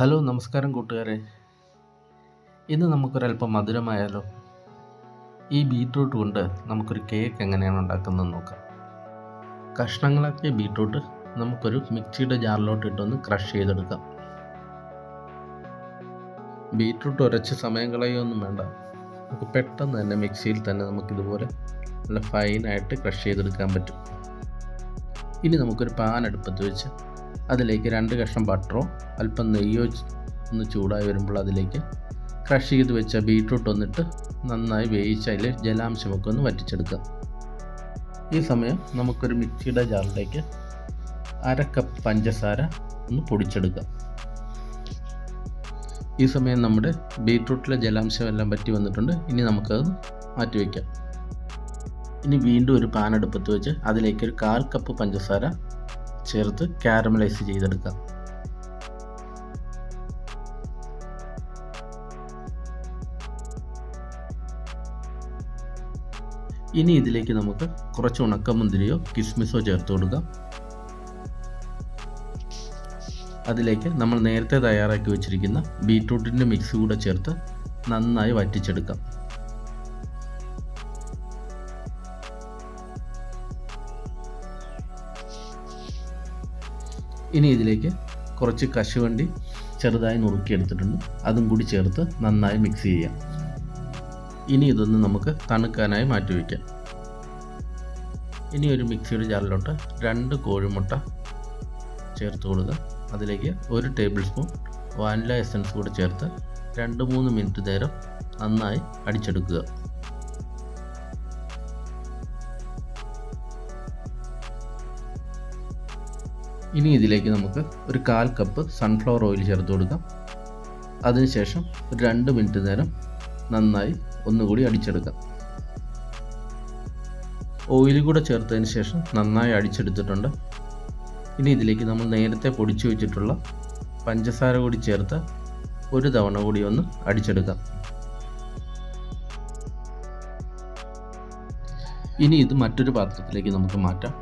Hello നമസ്കാരം കൂട്ടുകാരെ. ഇന്ന് നമുക്കൊരല്പം മധുരമായാലോ? ഈ ബീട്രൂട്ട് കൊണ്ട് നമുക്കൊരു കേക്ക് എങ്ങനെയാണ് ഉണ്ടാക്കുന്നത് നോക്കാം. കഷ്ണങ്ങളാക്കിയ ബീട്രൂട്ട് നമുക്കൊരു മിക്സിയുടെ ജാറിലോട്ട് ഇട്ടൊന്ന് ക്രഷ് ചെയ്തെടുക്കാം. ബീട്രൂട്ട് ഉരച്ച് സമയം കളയൊന്നും വേണ്ട. നമുക്ക് പെട്ടെന്ന് തന്നെ മിക്സിയിൽ തന്നെ നമുക്കിതുപോലെ നല്ല ഫൈനായിട്ട് ക്രഷ് ചെയ്തെടുക്കാൻ പറ്റും. ഇനി നമുക്കൊരു പാൻ അടുപ്പത്ത് വെച്ച് അതിലേക്ക് രണ്ട് കഷ്ണം ബട്ടറോ അല്പം നെയ്യോ ഒന്ന് ചൂടായി വരുമ്പോൾ അതിലേക്ക് ക്രഷ് ചെയ്ത് വെച്ച ബീട്രൂട്ട് ഒന്നിട്ട് നന്നായി വേവിച്ച് അതിൽ ജലാംശമൊക്കെ ഒന്ന് വറ്റിച്ചെടുക്കാം. ഈ സമയം നമുക്കൊരു മിക്സിയുടെ ജാറിലേക്ക് അര കപ്പ് പഞ്ചസാര ഒന്ന് പൊടിച്ചെടുക്കാം. ഈ സമയം നമ്മുടെ ബീട്രൂട്ടിലെ ജലാംശം എല്ലാം പറ്റി വന്നിട്ടുണ്ട്. ഇനി നമുക്കത് മാറ്റി വയ്ക്കാം ഇനി വീണ്ടും ഒരു പാൻ അടുപ്പത്ത് വെച്ച് അതിലേക്ക് ഒരു കാൽ കപ്പ് പഞ്ചസാര ചേർത്ത് കാരമലൈസ് ചെയ്തെടുക്കാം ഇനി ഇതിലേക്ക് നമുക്ക് കുറച്ച് ഉണക്കമുന്തിരിയോ കിസ്മിസോ ചേർത്ത് കൊടുക്കാം. അതിലേക്ക് നമ്മൾ നേരത്തെ തയ്യാറാക്കി വെച്ചിരിക്കുന്ന ബീട്രൂട്ടിന്റെ മിക്സ് കൂടെ ചേർത്ത് നന്നായി വറ്റിച്ചെടുക്കാം. ഇനി ഇതിലേക്ക് കുറച്ച് കശുവണ്ടി ചെറുതായി നുറുക്കിയെടുത്തിട്ടുണ്ട്. അതും കൂടി ചേർത്ത് നന്നായി മിക്സ് ചെയ്യാം. ഇനി ഇതൊന്ന് നമുക്ക് തണുക്കാനായി മാറ്റി വയ്ക്കാം. ഇനി ഒരു മിക്സിയുടെ ജാറിലോട്ട് രണ്ട് കോഴിമുട്ട ചേർത്ത് കൊടുക്കുക. അതിലേക്ക് ഒരു ടേബിൾ സ്പൂൺ വാനില എസൻസ് കൂടി ചേർത്ത് രണ്ട് മൂന്ന് മിനിറ്റ് നേരം നന്നായി അടിച്ചെടുക്കുക. ഇനി ഇതിലേക്ക് നമുക്ക് ഒരു കാൽ കപ്പ് സൺഫ്ലവർ ഓയിൽ ചേർത്ത് കൊടുക്കാം. അതിനുശേഷം ഒരു രണ്ട് മിനിറ്റ് നേരം നന്നായി ഒന്നുകൂടി അടിച്ചെടുക്കാം. ഓയിൽ കൂടെ ചേർത്തതിന് ശേഷം നന്നായി അടിച്ചെടുത്തിട്ടുണ്ട്. ഇനി ഇതിലേക്ക് നമ്മൾ നേരത്തെ പൊടിച്ചു വെച്ചിട്ടുള്ള പഞ്ചസാര കൂടി ചേർത്ത് ഒരു തവണ കൂടി ഒന്ന് അടിച്ചെടുക്കാം. ഇനി ഇത് മറ്റൊരു പാത്രത്തിലേക്ക് നമുക്ക് മാറ്റാം.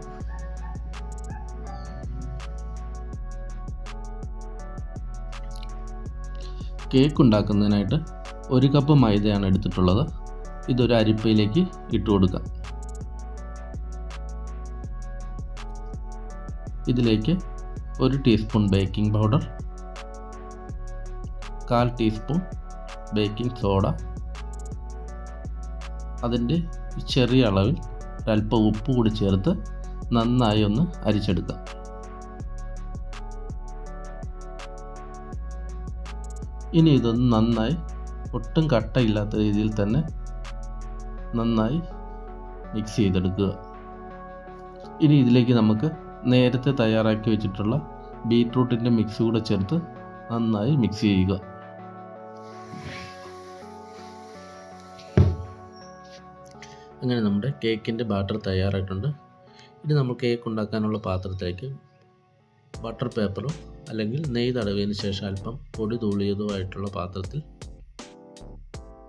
കേക്ക് ഉണ്ടാക്കുന്നതിനായിട്ട് ഒരു കപ്പ് മൈദയാണ് എടുത്തിട്ടുള്ളത്. ഇതൊരു അരിപ്പയിലേക്ക് ഇട്ട് കൊടുക്കാം. ഇതിലേക്ക് ഒരു ടീസ്പൂൺ ബേക്കിംഗ് പൗഡർ കാൽ ടീസ്പൂൺ ബേക്കിംഗ് സോഡ അതിന്റെ ചെറിയ അളവിൽ ഒരല്പം ഉപ്പ് കൂടി ചേർത്ത് നന്നായി ഒന്ന് അരിച്ചെടുക്കാം. ഇനി ഇതൊന്ന് നന്നായി ഒട്ടും കട്ടയില്ലാത്ത രീതിയിൽ തന്നെ നന്നായി മിക്സ് ചെയ്തെടുക്കുക. ഇനി ഇതിലേക്ക് നമുക്ക് നേരത്തെ തയ്യാറാക്കി വെച്ചിട്ടുള്ള ബീട്രൂട്ടിന്റെ മിക്സ് കൂടെ ചേർത്ത് നന്നായി മിക്സ് ചെയ്യുക. അങ്ങനെ നമ്മുടെ കേക്കിന്റെ ബാറ്റർ തയ്യാറായിട്ടുണ്ട്. ഇനി നമ്മൾ കേക്ക് ഉണ്ടാക്കാനുള്ള പാത്രത്തിലേക്ക് ബട്ടർ പേപ്പറോ അല്ലെങ്കിൽ നെയ്യ് തടവിയതിന് ശേഷം അല്പം പൊടി തൂളിയതോ ആയിട്ടുള്ള പാത്രത്തിൽ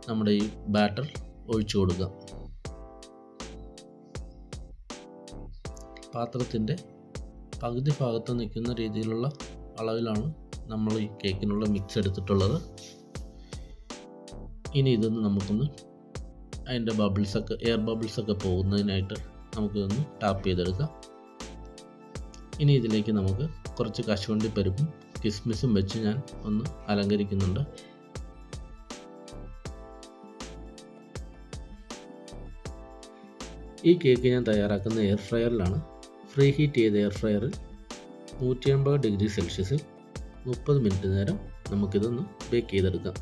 നമ്മുടെ ഈ ബാറ്റർ ഒഴിച്ചു കൊടുക്കാം പാത്രത്തിന്റെ പകുതി ഭാഗത്ത് നിൽക്കുന്ന രീതിയിലുള്ള അളവിലാണ് നമ്മൾ ഈ കേക്കിനുള്ള മിക്സ് എടുത്തിട്ടുള്ളത്. ഇനി ഇതൊന്ന് നമുക്കൊന്ന് അതിന്റെ ബബിൾസൊക്കെ എയർ ബബിൾസൊക്കെ പോകുന്നതിനായിട്ട് നമുക്കിതൊന്ന് ടാപ്പ് ചെയ്തെടുക്കാം. ഇനി ഇതിലേക്ക് നമുക്ക് കുറച്ച് കശുവണ്ടി പരിപ്പും കിസ്മിസും വെച്ച് ഞാൻ ഒന്ന് അലങ്കരിക്കുന്നുണ്ട്. ഈ കേക്ക് ഞാൻ തയ്യാറാക്കുന്ന എയർ ഫ്രയറിലാണ്. ഫ്രീ ഹീറ്റ് ചെയ്ത എയർ ഫ്രയറിൽ നൂറ്റി അമ്പത് ഡിഗ്രി സെൽഷ്യസിൽ മുപ്പത് മിനിറ്റ് നേരം നമുക്കിതൊന്ന് ബേക്ക് ചെയ്തെടുക്കാം.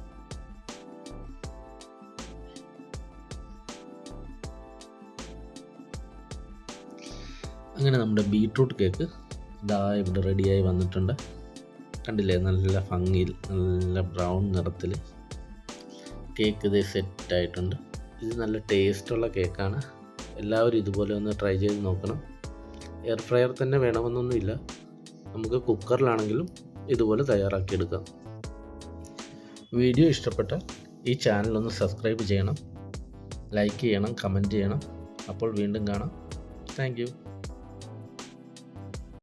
അങ്ങനെ നമ്മുടെ ബീട്രൂട്ട് കേക്ക് ഇതാ ഇവിടെ റെഡിയായി വന്നിട്ടുണ്ട്. കണ്ടില്ലേ? നല്ല ഭംഗിയിൽ നല്ല ബ്രൗൺ നിറത്തിൽ കേക്ക് ഇത് സെറ്റായിട്ടുണ്ട് ഇത് നല്ല ടേസ്റ്റുള്ള കേക്കാണ്. എല്ലാവരും ഇതുപോലെ ഒന്ന് ട്രൈ ചെയ്ത് നോക്കണം. എയർ ഫ്രയർ തന്നെ വേണമെന്നൊന്നുമില്ല. നമുക്ക് കുക്കറിലാണെങ്കിലും ഇതുപോലെ തയ്യാറാക്കിയെടുക്കാം. വീഡിയോ ഇഷ്ടപ്പെട്ടാൽ ഈ ചാനൽ ഒന്ന് സബ്സ്ക്രൈബ് ചെയ്യണം. ലൈക്ക് ചെയ്യണം കമന്റ് ചെയ്യണം. അപ്പോൾ വീണ്ടും കാണാം. താങ്ക്